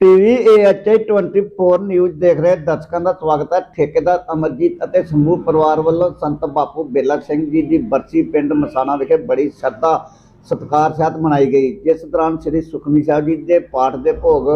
TV ਏਐਚਆਈ 24 news ਦੇਖ ਰਹੇ ਦਰਸ਼ਕਾਂ ਦਾ ਸਵਾਗਤ ਹੈ। ਠੇਕੇਦਾਰ ਅਮਰਜੀਤ ਅਤੇ ਸਮੂਹ ਪਰਿਵਾਰ ਵੱਲੋਂ ਸੰਤ ਬਾਪੂ ਬੇਲਾ ਸਿੰਘ ਜੀ ਦੀ ਬਰਸੀ ਪਿੰਡ ਮਸਾਣਾ ਵਿਖੇ ਬੜੀ ਸ਼ਰਧਾ, ਸਤਿਕਾਰ ਸਹਿਤ ਮਨਾਈ ਗਈ। ਜਿਸ ਦੌਰਾਨ ਸ੍ਰੀ ਸੁਖਮਨੀ ਸਾਹਿਬ ਜੀ ਦੇ ਪਾਠ ਦੇ ਭੋਗ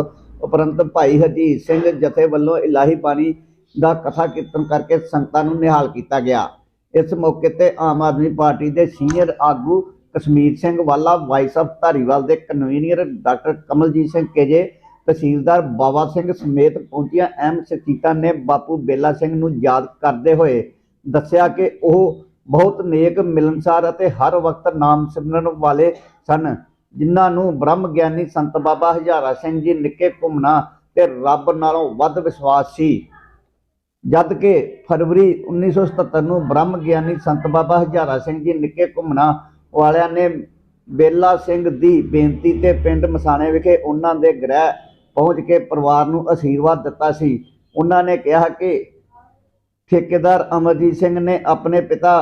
ਉਪਰੰਤ ਭਾਈ ਹਰਜੀਤ ਸਿੰਘ ਜਥੇ ਵੱਲੋਂ ਇਲਾਹੀ ਬਾਣੀ ਦਾ ਕਥਾ ਕੀਰਤਨ ਕਰਕੇ ਸੰਗਤਾਂ ਨੂੰ ਨਿਹਾਲ ਕੀਤਾ ਗਿਆ। ਇਸ ਮੌਕੇ ਤੇ ਆਮ ਆਦਮੀ ਪਾਰਟੀ ਦੇ ਸੀਨੀਅਰ ਆਗੂ ਕਸ਼ਮੀਰ ਸਿੰਘ ਵਾਲਾ, ਵਾਈਸ ਆਫ ਧਾਰੀਵਾਲ ਦੇ convener doctor Kamaljit Singh KJ tehsildar Baba Singh ਸਮੇਤ ਪਹੁੰਚੀਆਂ ਅਹਿਮ ਸ਼ਖਸੀਅਤਾਂ ਨੇ ਬਾਪੂ ਬੇਲਾ ਸਿੰਘ ਨੂੰ ਯਾਦ ਕਰਦੇ ਹੋਏ ਦੱਸਿਆ ਕਿ ਉਹ ਬਹੁਤ ਨੇਕ, ਮਿਲਨਸਾਰ ਅਤੇ ਹਰ ਵਕਤ ਨਾਮ ਸਿਮਰਨ ਵਾਲੇ ਸਨ, ਜਿਨ੍ਹਾਂ ਨੂੰ ਬ੍ਰਹਮ ਗਿਆਨੀ ਸੰਤ ਬਾਬਾ ਹਜ਼ਾਰਾ ਸਿੰਘ ਜੀ ਨਿੱਕੇ ਘੁੰਮਣਾ ਤੇ ਰੱਬ ਨਾਲੋਂ ਵੱਧ ਵਿਸ਼ਵਾਸ ਸੀ। ਜਦ ਕਿ ਫਰਵਰੀ 1977 ਨੂੰ ਬ੍ਰਹਮ ਗਿਆਨੀ ਸੰਤ ਬਾਬਾ ਹਜ਼ਾਰਾ ਸਿੰਘ ਜੀ ਨਿੱਕੇ ਘੁੰਮਣਾ ਵਾਲਿਆਂ ਨੇ ਬੇਲਾ ਸਿੰਘ ਦੀ ਬੇਨਤੀ ਤੇ ਪਿੰਡ ਮਸਾਣੇ ਵਿਖੇ ਉਹਨਾਂ ਦੇ ਗ੍ਰਹਿ ਪਹੁੰਚ ਕੇ ਪਰਿਵਾਰ ਨੂੰ ਅਸ਼ੀਰਵਾਦ ਦਿੱਤਾ ਸੀ। ਉਹਨਾਂ ਨੇ ਕਿਹਾ ਕਿ ਠੇਕੇਦਾਰ ਅਮਰਜੀਤ ਸਿੰਘ ਨੇ ਆਪਣੇ ਪਿਤਾ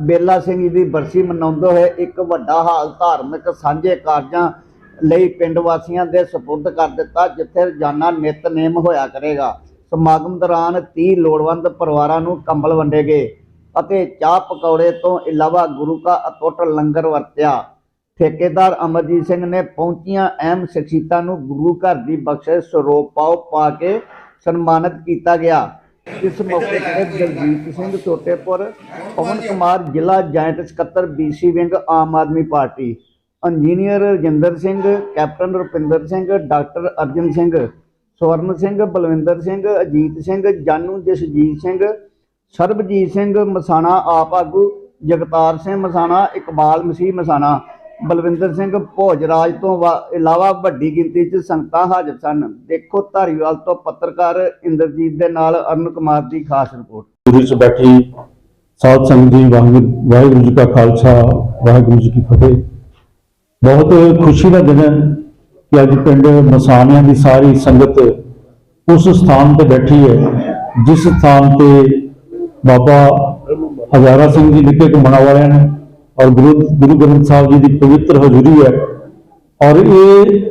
ਬੇਲਾ ਸਿੰਘ ਜੀ ਦੀ ਬਰਸੀ ਮਨਾਉਂਦੇ ਹੋਏ ਇੱਕ ਵੱਡਾ ਹਾਲ ਧਾਰਮਿਕ ਸਾਂਝੇ ਕਾਰਜਾਂ ਲਈ ਪਿੰਡ ਵਾਸੀਆਂ ਦੇ ਸਪੁਰਦ ਕਰ ਦਿੱਤਾ, ਜਿੱਥੇ ਰੋਜ਼ਾਨਾ ਨਿਤਨੇਮ ਹੋਇਆ ਕਰੇਗਾ। ਸਮਾਗਮ ਦੌਰਾਨ 30 ਲੋੜਵੰਦ ਪਰਿਵਾਰਾਂ ਨੂੰ ਕੰਬਲ ਵੰਡੇ ਗਏ ਅਤੇ ਚਾਹ ਪਕੌੜੇ ਤੋਂ ਇਲਾਵਾ ਗੁਰੂ ਕਾ ਅਤੁੱਟ ਲੰਗਰ ਵਰਤਿਆ। ਠੇਕੇਦਾਰ ਅਮਰਜੀਤ ਸਿੰਘ ਨੇ ਪਹੁੰਚੀਆਂ ਅਹਿਮ ਸ਼ਖਸੀਅਤਾਂ ਨੂੰ ਗੁਰੂ ਘਰ ਦੀ ਬਖਸ਼ਿਸ਼ ਸਰੋਪ ਪਾਓ ਪਾ ਕੇ ਸਨਮਾਨਿਤ ਕੀਤਾ ਗਿਆ। ਇਸ ਮੌਕੇ ਤੇ ਦਲਜੀਤ ਸਿੰਘ ਛੋਟੇਪੁਰ, ਪਵਨ ਕੁਮਾਰ, ਜ਼ਿਲ੍ਹਾ ਜਾਇੰਟ ਸਕੱਤਰ BC wing, Aam Aadmi party, engineer Rajinder Singh, captain Rupinder Singh, doctor Arjan Singh, Swaran Singh, Balwinder Singh, Ajit Singh, Janu Jasjit Singh, Sarabjit Singh Masana, AAP ਆਗੂ ਜਗਤਾਰ ਸਿੰਘ ਮਸਾਣਾ, ਇਕਬਾਲ ਮਸੀਹ ਮਸਾਣਾ ਬਲਵਿੰਦਰ ਸਿੰਘ ਭੋਜਰਾਜ ਤੋਂ ਇਲਾਵਾ ਵੱਡੀ ਗਿਣਤੀ 'ਚ ਸੰਗਤਾਂ ਹਾਜ਼ਰ ਸਨ। ਦੇਖੋ ਧਾਰੀਵਾਲ ਤੋਂ ਪੱਤਰਕਾਰ ਇੰਦਰਜੀਤ ਦੇ ਨਾਲ ਅਰੁਣ ਕੁਮਾਰ ਦੀ ਖਾਸ ਰਿਪੋਰਟ। ਗੁਰੂ ਚ ਬੈਠੀ ਸਾਧ ਸੰਗਤ ਜੀ ਵਾਹਿਗੁਰੂ ਜੀ ਕਾ ਖਾਲਸਾ, ਵਾਹਿਗੁਰੂ ਜੀ ਕੀ ਫਤਿਹ। ਬਹੁਤ ਖੁਸ਼ੀ ਦਾ ਦਿਨ ਹੈ ਕਿ ਅੱਜ ਪਿੰਡ ਮਸਾਣਿਆਂ ਦੀ ਸਾਰੀ ਸੰਗਤ ਉਸ ਸਥਾਨ ਤੇ ਬੈਠੀ ਹੈ, ਜਿਸ ਸਥਾਨ ਤੇ ਬਾਬਾ ਹਜ਼ਾਰਾ ਸਿੰਘ ਜੀ ਨਿੱਕੇ ਘੁੰਮਣ ਵਾਲਿਆਂ ਨੇ ਔਰ ਗੁਰੂ ਗੁਰੂ ਗ੍ਰੰਥ ਸਾਹਿਬ ਜੀ ਦੀ ਪਵਿੱਤਰ ਹਜ਼ੂਰੀ ਹੈ। ਔਰ ਇਹ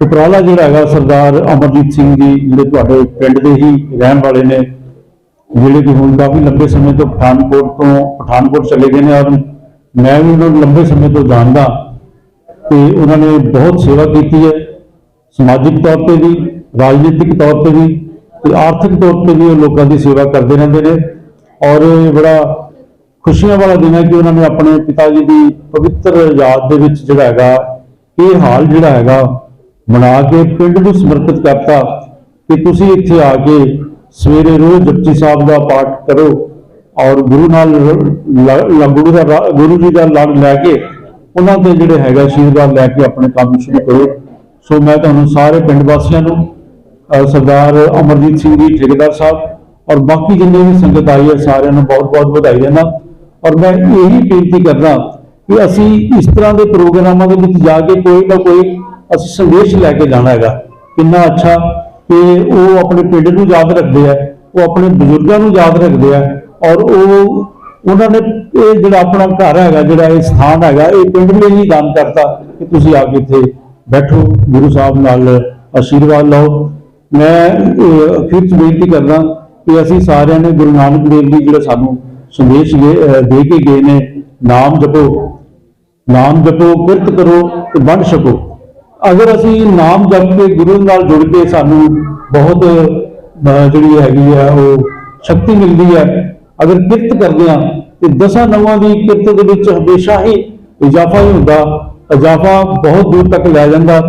ਉਪਰਾਲਾ ਜਿਹੜਾ ਹੈਗਾ ਸਰਦਾਰ ਅਮਰਜੀਤ ਸਿੰਘ ਜੀ, ਜਿਹੜੇ ਤੁਹਾਡੇ ਪਿੰਡ ਦੇ ਹੀ ਰਹਿਣ ਵਾਲੇ ਨੇ, ਜਿਹੜੇ ਕਿ ਹੁਣ ਕਾਫੀ ਲੰਬੇ ਸਮੇਂ ਤੋਂ ਪਠਾਨਕੋਟ ਤੋਂ ਪਠਾਨਕੋਟ ਚਲੇ ਗਏ ਨੇ ਔਰ ਮੈਂ ਵੀ ਉਹਨਾਂ ਨੂੰ ਲੰਬੇ ਸਮੇਂ ਤੋਂ ਜਾਣਦਾ ਤੇ ਉਹਨਾਂ ਨੇ ਬਹੁਤ ਸੇਵਾ ਕੀਤੀ ਹੈ, ਸਮਾਜਿਕ ਤੌਰ ਤੇ ਵੀ, ਰਾਜਨੀਤਿਕ ਤੌਰ ਤੇ ਵੀ ਤੇ ਆਰਥਿਕ ਤੌਰ ਤੇ ਵੀ ਉਹ ਲੋਕਾਂ ਦੀ ਸੇਵਾ ਕਰਦੇ ਰਹਿੰਦੇ ਨੇ। ਔਰ ਬੜਾ ਖੁਸ਼ੀਆਂ ਵਾਲਾ ਦਿਨ ਹੈ ਕਿ ਉਹਨਾਂ ਨੇ ਆਪਣੇ ਪਿਤਾ ਜੀ ਦੀ ਪਵਿੱਤਰ ਯਾਦ ਦੇ ਵਿੱਚ ਜਿਹੜਾ ਹੈਗਾ, ਇਹ ਹਾਲ ਜਿਹੜਾ ਹੈਗਾ ਮਨਾ ਕੇ ਪਿੰਡ ਨੂੰ ਸਮਰਪਿਤ ਕਰਤਾ ਕਿ ਤੁਸੀਂ ਇੱਥੇ ਆ ਕੇ ਸਵੇਰੇ ਰੋਜ਼ ਜਪਜੀ ਸਾਹਿਬ ਦਾ ਪਾਠ ਕਰੋ ਔਰ ਗੁਰੂ ਨਾਲ ਲ- ਗੁਰੂ ਦਾ ਗੁਰੂ ਜੀ ਦਾ ਲੜ ਲੈ ਕੇ ਉਹਨਾਂ ਤੇ ਜਿਹੜੇ ਹੈਗਾ ਆਸ਼ੀਰਵਾਦ ਲੈ ਕੇ ਆਪਣੇ ਕੰਮ ਸ਼ੁਰੂ ਕਰੋ। ਸੋ ਮੈਂ ਤੁਹਾਨੂੰ ਸਾਰੇ ਪਿੰਡ ਵਾਸੀਆਂ ਨੂੰ ਸਰਦਾਰ ਅਮਰਜੀਤ ਸਿੰਘ ਜੀ ਠੇਕੇਦਾਰ ਸਾਹਿਬ ਔਰ ਬਾਕੀ ਜਿੰਨੇ ਵੀ ਸੰਗਤ ਆਈ ਹੈ ਸਾਰਿਆਂ ਨੂੰ ਬਹੁਤ-ਬਹੁਤ ਵਧਾਈ ਦਿੰਦਾ ਔਰ ਮੈਂ ਇਹੀ ਬੇਨਤੀ ਕਰਦਾ ਕਿ ਅਸੀਂ ਇਸ ਤਰ੍ਹਾਂ ਦੇ ਪ੍ਰੋਗਰਾਮਾਂ ਦੇ ਵਿੱਚ ਜਾ ਕੇ ਕੋਈ ਨਾ ਕੋਈ ਅਸੀਂ ਸੰਦੇਸ਼ ਲੈ ਕੇ ਜਾਣਾ ਹੈਗਾ। ਕਿੰਨਾ ਅੱਛਾ ਕਿ ਉਹ ਆਪਣੇ ਪਿੰਡ ਨੂੰ ਯਾਦ ਰੱਖਦੇ ਆ ਉਹ ਆਪਣੇ ਬਜ਼ੁਰਗਾਂ ਨੂੰ ਯਾਦ ਰੱਖਦੇ ਆ ਔਰ ਉਹ ਉਹਨਾਂ ਨੇ ਇਹ ਜਿਹੜਾ ਆਪਣਾ ਘਰ ਹੈਗਾ ਜਿਹੜਾ ਇਹ ਸਥਾਨ ਹੈਗਾ ਇਹ ਪਿੰਡ ਲਈ ਹੀ ਦਾਨ ਕਰਤਾ ਕਿ ਤੁਸੀਂ ਆ ਕੇ ਇੱਥੇ ਬੈਠੋ ਗੁਰੂ ਸਾਹਿਬ ਨਾਲ ਆਸ਼ੀਰਵਾਦ ਲਓ। ਮੈਂ ਅਹ, ਅਖੀਰ ਚ ਬੇਨਤੀ ਕਰਦਾ ਕਿ ਅਸੀਂ ਸਾਰਿਆਂ ਨੇ ਗੁਰੂ ਨਾਨਕ ਦੇਵ ਜੀ ਜਿਹੜਾ ਸਾਨੂੰ ਸੰਦੇਸ਼ ਦੇ ਕੇ ਗਏ ਨੇ, ਨਾਮ ਜਪੋ। ਨਾਮ ਜਪੋ, ਕਿਰਤ ਕਰੋ ਤੇ ਵੰਡ ਛਕੋ। ਅਗਰ ਅਸੀਂ ਨਾਮ ਜਪ ਕੇ ਗੁਰੂ ਨਾਲ ਜੁੜ ਕੇ ਸਾਨੂੰ ਬਹੁਤ ਜਿਹੜੀ ਹੈਗੀ ਆ, ਉਹ ਸ਼ਕਤੀ ਮਿਲਦੀ ਹੈ ਅਗਰ ਕਿਰਤ ਕਰਦੇ ਆ ਤੇ ਦਸਾਂ ਨਵਾਂ ਦੀ ਕਿਰਤ ਦੇ ਵਿੱਚ ਹਮੇਸ਼ਾ ਹੀ ਇਜ਼ਾਫਾ ਹੀ ਹੁੰਦਾ, ਇਜ਼ਾਫਾ ਬਹੁਤ ਦੂਰ ਤੱਕ ਲੈ ਜਾਂਦਾ,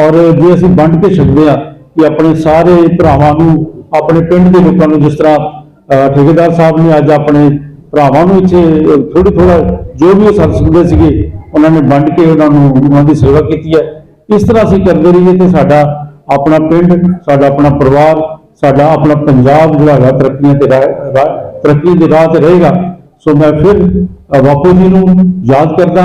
ਔਰ ਜੇ ਅਸੀਂ ਵੰਡ ਕੇ ਛਕਦੇ ਆ ਕਿ ਆਪਣੇ ਸਾਰੇ ਭਰਾਵਾਂ ਨੂੰ, ਆਪਣੇ ਪਿੰਡ ਦੇ ਲੋਕਾਂ ਨੂੰ ਜਿਸ ਤਰ੍ਹਾਂ ਠੇਕੇਦਾਰ ਸਾਹਿਬ ਨੇ ਅੱਜ ਆਪਣੇ ਭਰਾਵਾਂ ਨੂੰ ਇੱਥੇ ਥੋੜੀ ਥੋੜਾ ਜੋ ਵੀ ਉਹ ਕਰ ਸਕਦੇ ਸੀਗੇ, ਉਹਨਾਂ ਨੇ ਵੰਡ ਕੇ ਉਹਨਾਂ ਨੂੰ ਉਹਨਾਂ ਦੀ ਸੇਵਾ ਕੀਤੀ ਹੈ। ਇਸ ਤਰ੍ਹਾਂ ਅਸੀਂ ਕਰਦੇ ਰਹੀਏ ਤੇ ਸਾਡਾ ਆਪਣਾ ਪਿੰਡ, ਸਾਡਾ ਆਪਣਾ ਪਰਿਵਾਰ, ਸਾਡਾ ਆਪਣਾ ਪੰਜਾਬ ਜਿਹੜਾ ਹੈਗਾ ਤਰੱਕੀਆਂ ਤੇ ਤਰੱਕੀ ਦੇ ਰਾਹ ਤੇ ਰਹੇਗਾ। ਸੋ ਮੈਂ ਫਿਰ ਬਾਪੂ ਜੀ ਨੂੰ ਯਾਦ ਕਰਦਾ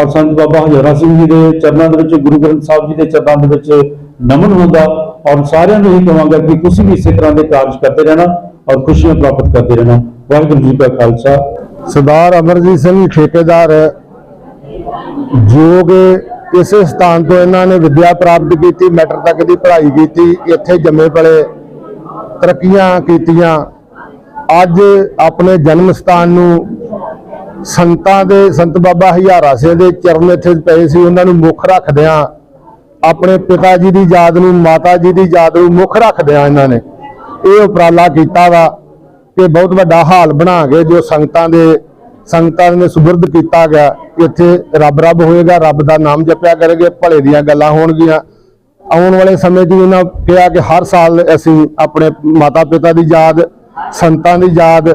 ਔਰ ਸੰਤ ਬਾਬਾ ਹਜ਼ਾਰਾ ਸਿੰਘ ਜੀ ਦੇ ਚਰਨਾਂ ਦੇ ਵਿੱਚ, ਗੁਰੂ ਗ੍ਰੰਥ ਸਾਹਿਬ ਜੀ ਦੇ ਚਰਨਾਂ ਦੇ ਵਿੱਚ ਨਮਨ ਹੁੰਦਾ। ਔਰ ਸਾਰਿਆਂ ਨੂੰ ਇਹ ਕਹਾਂਗਾ ਕਿ ਤੁਸੀਂ ਵੀ ਇਸੇ ਤਰ੍ਹਾਂ ਦੇ ਕਾਰਜ ਕਰਦੇ ਰਹਿਣਾ। ਔਰ ਖੁਸ਼ੀਆਂ ਪ੍ਰਾਪਤ ਕਰਦੇ ਰਹਿਣਾ। ਵਾਹਿਗੁਰੂ ਜੀ ਕਾ ਖਾਲਸਾ। ਸਰਦਾਰ ਅਮਰਜੀਤ ਸਿੰਘ ਠੇਕੇਦਾਰ ਯੋਗ ਇਸੇ ਸਥਾਨ ਤੋਂ ਇਹਨਾਂ ਨੇ ਵਿੱਦਿਆ ਪ੍ਰਾਪਤ ਕੀਤੀ, ਮੈਟਰ ਤੱਕ ਦੀ ਪੜ੍ਹਾਈ ਕੀਤੀ, ਇੱਥੇ ਜੰਮੇ ਪਲੇ ਤਰੱਕੀਆਂ ਕੀਤੀਆਂ। ਅੱਜ ਆਪਣੇ ਜਨਮ ਸਥਾਨ ਨੂੰ ਸੰਤਾਂ ਦੇ, ਸੰਤ ਬਾਬਾ ਹਜ਼ਾਰਾ ਸਿੰਘ ਦੇ ਚਰਨ ਇੱਥੇ ਪਏ ਸੀ। ਉਹਨਾਂ ਨੂੰ ਮੁੱਖ ਰੱਖਦਿਆਂ ਆਪਣੇ ਪਿਤਾ ਜੀ ਦੀ ਯਾਦ ਨੂੰ, ਮਾਤਾ ਜੀ ਦੀ ਯਾਦ ਨੂੰ ਮੁੱਖ ਰੱਖਦਿਆਂ ਇਹਨਾਂ ਨੇ ਇਹ ਉਪਰਾਲਾ ਕੀਤਾ ਵਾ ਕਿ ਬਹੁਤ ਵੱਡਾ ਹਾਲ ਬਣਾ ਕੇ ਜੋ ਸੰਗਤਾਂ ਦੇ, ਸੰਗਤਾਂ ਨੇ ਸੁਬਰਦ ਕੀਤਾ ਗਿਆ, ਇੱਥੇ ਰੱਬ ਰੱਬ ਹੋਏਗਾ, ਰੱਬ ਦਾ ਨਾਮ ਜਪਿਆ ਕਰਨਗੇ, ਭਲੇ ਦੀਆਂ ਗੱਲਾਂ ਹੋਣਗੀਆਂ। ਆਉਣ ਵਾਲੇ ਸਮੇਂ 'ਚ ਇਹਨਾਂ ਕਿਹਾ ਕਿ ਹਰ ਸਾਲ ਅਸੀਂ ਆਪਣੇ ਮਾਤਾ ਪਿਤਾ ਦੀ ਯਾਦ, ਸੰਤਾਂ ਦੀ ਯਾਦ,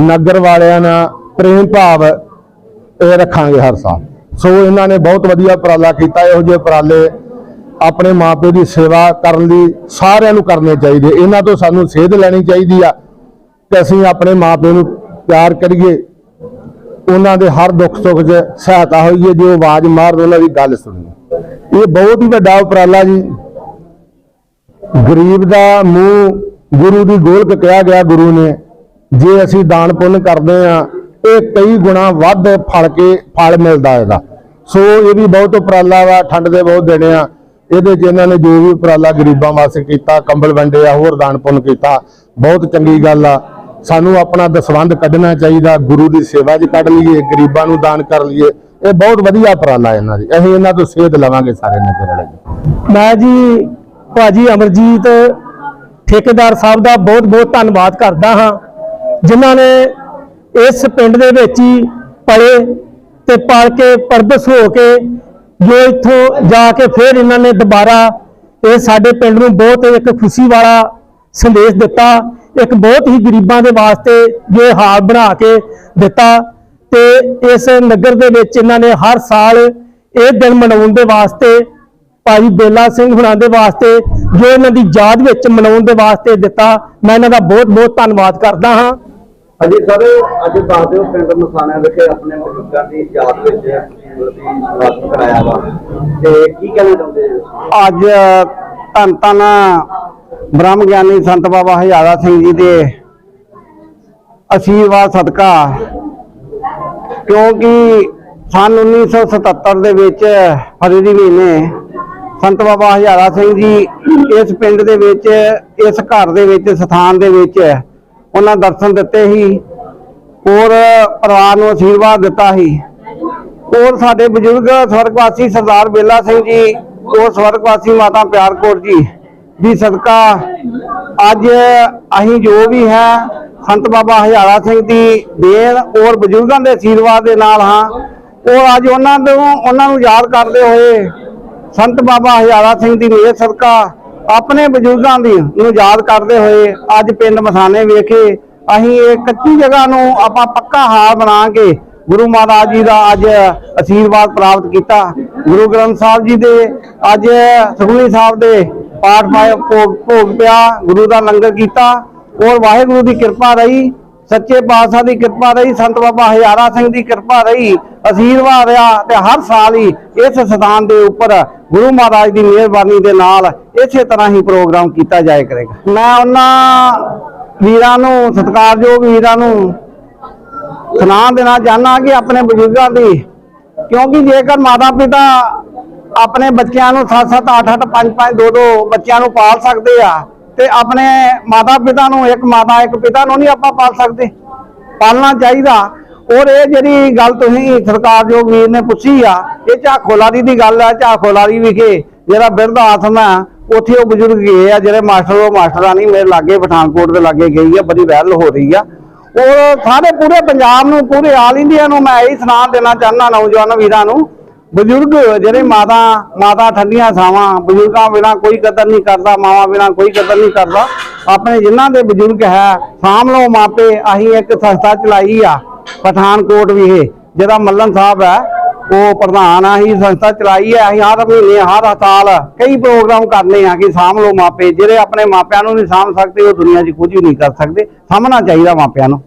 ਨਗਰ ਵਾਲਿਆਂ ਨਾਲ ਪ੍ਰੇਮ ਭਾਵ ਇਹ ਰੱਖਾਂਗੇ ਹਰ ਸਾਲ। ਸੋ ਇਹਨਾਂ ਨੇ ਬਹੁਤ ਵਧੀਆ ਉਪਰਾਲਾ ਕੀਤਾ, ਇਹੋ ਜਿਹੇ ਉਪਰਾਲੇ ਆਪਣੇ ਮਾਪੇ ਦੀ ਸੇਵਾ ਕਰਨ ਲਈ ਸਾਰਿਆਂ ਨੂੰ ਕਰਨੇ ਚਾਹੀਦੇ। ਇਹਨਾਂ ਤੋਂ ਸਾਨੂੰ ਸੇਧ ਲੈਣੀ ਚਾਹੀਦੀ ਆ ਕਿ ਅਸੀਂ ਆਪਣੇ ਮਾਪੇ ਨੂੰ ਪਿਆਰ ਕਰੀਏ। ਉਹਨਾਂ ਦੇ ਹਰ ਦੁੱਖ ਸੁੱਖ 'ਚ ਸਹਾਇਤਾ ਹੋਈਏ। ਜੋ ਆਵਾਜ਼ ਮਾਰਨ ਉਹਨਾਂ ਦੀ ਗੱਲ ਸੁਣੀਏ। ਇਹ ਬਹੁਤ ਹੀ ਵੱਡਾ ਉਪਰਾਲਾ ਜੀ। ਗਰੀਬ ਦਾ ਮੂੰਹ ਗੁਰੂ ਦੀ ਗੋਲਕ ਕਿਹਾ ਗਿਆ ਗੁਰੂ ਨੇ। ਜੇ ਅਸੀਂ ਦਾਨ ਪੁੰਨ ਕਰਦੇ ਆ, ਇਹ ਕਈ ਗੁਣਾ ਵੱਧ ਫਲ ਕੇ ਫਲ ਮਿਲਦਾ ਇਹਦਾ। ਸੋ ਇਹ ਵੀ ਬਹੁਤ ਉਪਰਾਲਾ ਵਾ, ਠੰਡ ਦੇ ਬਹੁਤ ਦਿਨ ਆ। ਇਹਦੇ 'ਚ ਇਹਨਾਂ ਨੇ ਜੋ ਵੀ ਉਪਰਾਲਾ ਗਰੀਬਾਂ ਵਾਸਤੇ ਕੀਤਾ, ਕੰਬਲ ਵੰਡੇ ਆ, ਹੋਰ ਦਾਨ ਪੁੰਨ ਕੀਤਾ, ਬਹੁਤ ਚੰਗੀ ਗੱਲ ਆ। ਸਾਨੂੰ ਆਪਣਾ ਦਸਵੰਧ ਕੱਢਣਾ ਚਾਹੀਦਾ, ਗੁਰੂ ਦੀ ਸੇਵਾ 'ਚ ਕੱਢ ਲਈਏ, ਗਰੀਬਾਂ ਨੂੰ ਦਾਨ ਕਰ ਲਈਏ। ਇਹ ਬਹੁਤ ਵਧੀਆ ਉਪਰਾਲਾ ਇਹਨਾਂ ਦੀ। ਅਸੀਂ ਇਹਨਾਂ ਤੋਂ ਸੇਧ ਲਵਾਂਗੇ ਸਾਰੇ ਨਗਰ ਵਾਲੇ ਮੈਂ ਜੀ ਭਾਜੀ ਅਮਰਜੀਤ ਠੇਕੇਦਾਰ ਸਾਹਿਬ ਦਾ ਬਹੁਤ ਬਹੁਤ ਧੰਨਵਾਦ ਕਰਦਾ ਹਾਂ, ਜਿਨ੍ਹਾਂ ਨੇ ਇਸ ਪਿੰਡ ਦੇ ਵਿੱਚ ਹੀ ਪਲੇ ਤੇ ਪਲ ਕੇ, ਪਰਦਸ ਹੋ ਕੇ ਜੋ ਇੱਥੋਂ ਜਾ ਕੇ ਫਿਰ ਇਹਨਾਂ ਨੇ ਦੁਬਾਰਾ ਇਹ ਸਾਡੇ ਪਿੰਡ ਨੂੰ ਬਹੁਤ ਇੱਕ ਖੁਸ਼ੀ ਵਾਲਾ ਸੰਦੇਸ਼ ਦਿੱਤਾ, ਇੱਕ ਬਹੁਤ ਹੀ ਗਰੀਬਾਂ ਦੇ ਵਾਸਤੇ ਜੋ ਹਾਲ ਬਣਾ ਕੇ ਦਿੱਤਾ ਤੇ ਇਸ ਨਗਰ ਦੇ ਵਿੱਚ ਇਹਨਾਂ ਨੇ ਹਰ ਸਾਲ ਇਹ ਦਿਨ ਮਨਾਉਣ ਦੇ ਵਾਸਤੇ ਭਾਈ ਬੇਲਾ ਸਿੰਘ ਹੁਣਾਂ ਦੇ ਵਾਸਤੇ ਜੋ ਇਹਨਾਂ ਦੀ ਯਾਦ ਵਿੱਚ ਮਨਾਉਣ ਦੇ ਵਾਸਤੇ ਦਿੱਤਾ, ਮੈਂ ਇਹਨਾਂ ਦਾ ਬਹੁਤ ਬਹੁਤ ਧੰਨਵਾਦ ਕਰਦਾ ਹਾਂ। ਅਜੀ ਸਰ, ਅੱਜ ਦੱਸ ਦਿਓ ਪਿੰਡ ਮਸਾਣਿਆਂ ਵਿਖੇ ਆਪਣੇ ਬਜ਼ੁਰਗਾਂ ਦੀ ਯਾਦ ਵਿੱਚ ਮਤਲਬ ਕਰਾਇਆ ਵਾ ਤੇ ਕੀ ਕਹਿਣਾ ਚਾਹੁੰਦੇ ਜੀ ਅੱਜ, ਧੰਨ ਧੰਨ ਬ੍ਰਹਮ ਗਿਆਨੀ ਸੰਤ ਬਾਬਾ ਹਜ਼ਾਰਾ ਸਿੰਘ ਜੀ ਦੇ ਅਸ਼ੀਰਵਾਦ ਸਦਕਾ। ਕਿਉਂਕਿ ਸਨ 1977 ਦੇ ਵਿੱਚ ਫਰਵਰੀ ਮਹੀਨੇ ਸੰਤ ਬਾਬਾ ਹਜ਼ਾਰਾ ਸਿੰਘ ਜੀ ਇਸ ਪਿੰਡ ਦੇ ਵਿੱਚ, ਇਸ ਘਰ ਦੇ ਵਿੱਚ, ਸਥਾਨ ਦੇ ਵਿੱਚ ਉਹਨਾਂ ਦਰਸ਼ਨ ਦਿੱਤੇ ਸੀ। ਔਰ ਪਰਿਵਾਰ ਨੂੰ ਅਸ਼ੀਰਵਾਦ ਦਿੱਤਾ ਸੀ। ਔਰ ਸਾਡੇ ਬਜ਼ੁਰਗ ਸਵਰਗਵਾਸੀ ਸਰਦਾਰ ਬੇਲਾ ਸਿੰਘ ਜੀ ਔਰ ਸਵਰਗਵਾਸੀ ਮਾਤਾ ਪਿਆਰ ਕੌਰ ਜੀ ਦੀ ਸਦਕਾ ਅੱਜ ਅਸੀਂ ਜੋ ਵੀ ਹੈ ਸੰਤ ਬਾਬਾ ਹਜ਼ਾਰਾ ਸਿੰਘ ਦੀ ਦੇਣ ਔਰ ਬਜ਼ੁਰਗਾਂ ਦੇ ਅਸ਼ੀਰਵਾਦ ਦੇ ਨਾਲ ਹਾਂ। ਔਰ ਅੱਜ ਉਹਨਾਂ ਨੂੰ ਉਹਨਾਂ ਨੂੰ ਯਾਦ ਕਰਦੇ ਹੋਏ ਸੰਤ ਬਾਬਾ ਹਜ਼ਾਰਾ ਸਿੰਘ ਦੀ ਮਿਹਰ ਸਦਕਾ ਆਪਣੇ ਬਜ਼ੁਰਗਾਂ ਦੀ ਨੂੰ ਯਾਦ ਕਰਦੇ ਹੋਏ ਅੱਜ ਪਿੰਡ ਮਸਾਨੇ ਵੇਖੇ ਅਸੀਂ ਇਹ ਕੱਚੀ ਜਗ੍ਹਾ ਨੂੰ ਆਪਾਂ ਪੱਕਾ ਹਾਲ ਬਣਾ ਕੇ ਗੁਰੂ ਮਹਾਰਾਜ ਜੀ ਦਾ ਅੱਜ ਅਸ਼ੀਰਵਾਦ ਪ੍ਰਾਪਤ ਕੀਤਾ। ਗੁਰੂ ਗ੍ਰੰਥ ਸਾਹਿਬ ਜੀ ਦੇ ਅੱਜ ਸੁਖਮਨੀ ਸਾਹਿਬ ਦੇ ਪਾਠ ਪਾਏ ਭੋਗ ਭੋਗ ਪਿਆ, ਗੁਰੂ ਦਾ ਲੰਗਰ ਕੀਤਾ। ਔਰ ਵਾਹਿਗੁਰੂ ਦੀ ਕਿਰਪਾ ਰਹੀ, ਸੱਚੇ ਪਾਤਸ਼ਾਹ ਦੀ ਕਿਰਪਾ ਰਹੀ, ਸੰਤ ਬਾਬਾ ਹਜ਼ਾਰਾ ਸਿੰਘ ਦੀ ਕਿਰਪਾ ਰਹੀ, ਅਸ਼ੀਰਵਾਦ ਰਿਹਾ ਤੇ ਹਰ ਸਾਲ ਹੀ ਇਸ ਸਥਾਨ ਦੇ ਉੱਪਰ ਗੁਰੂ ਮਹਾਰਾਜ ਦੀ ਮਿਹਰਬਾਨੀ ਦੇ ਨਾਲ ਇਸੇ ਤਰ੍ਹਾਂ ਹੀ ਪ੍ਰੋਗਰਾਮ ਕੀਤਾ ਜਾਇਆ ਕਰੇਗਾ। ਮੈਂ ਉਹਨਾਂ ਵੀਰਾਂ ਨੂੰ, ਸਤਿਕਾਰਯੋਗ ਵੀਰਾਂ ਨੂੰ ਸੁਣਾ ਦੇਣਾ ਚਾਹਨਾ ਕਿ ਆਪਣੇ ਬਜ਼ੁਰਗਾਂ ਦੀ, ਕਿਉਂਕਿ ਜੇਕਰ ਮਾਤਾ ਪਿਤਾ ਆਪਣੇ ਬੱਚਿਆਂ ਨੂੰ 7-7 8-8 5-5 2-2 ਬੱਚਿਆਂ ਨੂੰ ਪਾਲ ਸਕਦੇ ਆ, ਤੇ ਆਪਣੇ ਮਾਤਾ ਪਿਤਾ ਨੂੰ ਇੱਕ ਮਾਤਾ, ਇੱਕ ਪਿਤਾ ਨੂੰ ਨਹੀਂ ਆਪਾਂ ਪਾਲ ਸਕਦੇ। ਪਾਲਣਾ ਚਾਹੀਦਾ। ਔਰ ਇਹ ਜਿਹੜੀ ਗੱਲ ਤੁਸੀਂ ਸਰਕਾਰਯੋਗ ਵੀਰ ਨੇ ਪੁੱਛੀ ਆ, ਇਹ ਝਾਖੋਲਾਰੀ ਦੀ ਗੱਲ ਆ ਝਾਖੋਲਾਰੀ ਵਿਖੇ ਜਿਹੜਾ ਬਿਰਧ ਆਸਮ ਆ, ਉੱਥੇ ਉਹ ਬਜ਼ੁਰਗ ਗਏ ਆ, ਜਿਹੜੇ ਮਾਸਟਰ ਉਹ ਮਾਸਟਰਾਨੀ ਮੇਰੇ ਲਾਗੇ ਪਠਾਨਕੋਟ ਦੇ ਲਾਗੇ ਗਈ ਆ, ਬੜੀ ਵੈਲ ਹੋ ਰਹੀ ਆ। ਔਰ ਸਾਰੇ ਪੂਰੇ ਪੰਜਾਬ ਨੂੰ, ਪੂਰੇ ਆਲ ਇੰਡੀਆ ਨੂੰ ਮੈਂ ਇਹ ਸੁਣਾ ਦੇਣਾ ਚਾਹੁੰਦਾ ਨੌਜਵਾਨ ਵੀਰਾਂ ਨੂੰ। ਬਜ਼ੁਰਗ ਜਿਹੜੇ ਮਾਤਾ ਮਾਤਾ ਠੰਡੀਆਂ ਛਾਵਾਂ ਬਜ਼ੁਰਗਾਂ ਬਿਨਾ ਕੋਈ ਕਦਰ ਨਹੀਂ ਕਰਦਾ, ਮਾਵਾਂ ਬਿਨਾ ਕੋਈ ਕਦਰ ਨਹੀਂ ਕਰਦਾ। ਆਪਣੇ ਜਿਨ੍ਹਾਂ ਦੇ ਬਜ਼ੁਰਗ ਹੈ, ਸਾਂਭ ਲਓ ਮਾਪੇ, ਅਸੀਂ ਇੱਕ ਸੰਸਥਾ ਚਲਾਈ ਆ, ਪਠਾਨਕੋਟ ਵਿਖੇ, ਜਿਹੜਾ ਮੱਲਨ ਸਾਹਿਬ ਹੈ, ਉਹ ਪ੍ਰਧਾਨ ਆ ਹੀ ਸੰਸਥਾ ਚਲਾਈ ਹੈ, ਅਸੀਂ ਹਰ ਮਹੀਨੇ, ਹਰ ਸਾਲ ਕਈ ਪ੍ਰੋਗਰਾਮ ਕਰਨੇ ਆ ਕਿ ਸਾਂਭ ਲਓ ਮਾਪੇ, ਜਿਹੜੇ ਆਪਣੇ ਮਾਪਿਆਂ ਨੂੰ ਨਹੀਂ ਸਾਂਭ ਸਕਦੇ, ਉਹ ਦੁਨੀਆ 'ਚ ਕੁਝ ਵੀ ਨਹੀਂ ਕਰ ਸਕਦੇ, ਸਾਂਭਣਾ ਚਾਹੀਦਾ ਮਾਪਿਆਂ ਨੂੰ।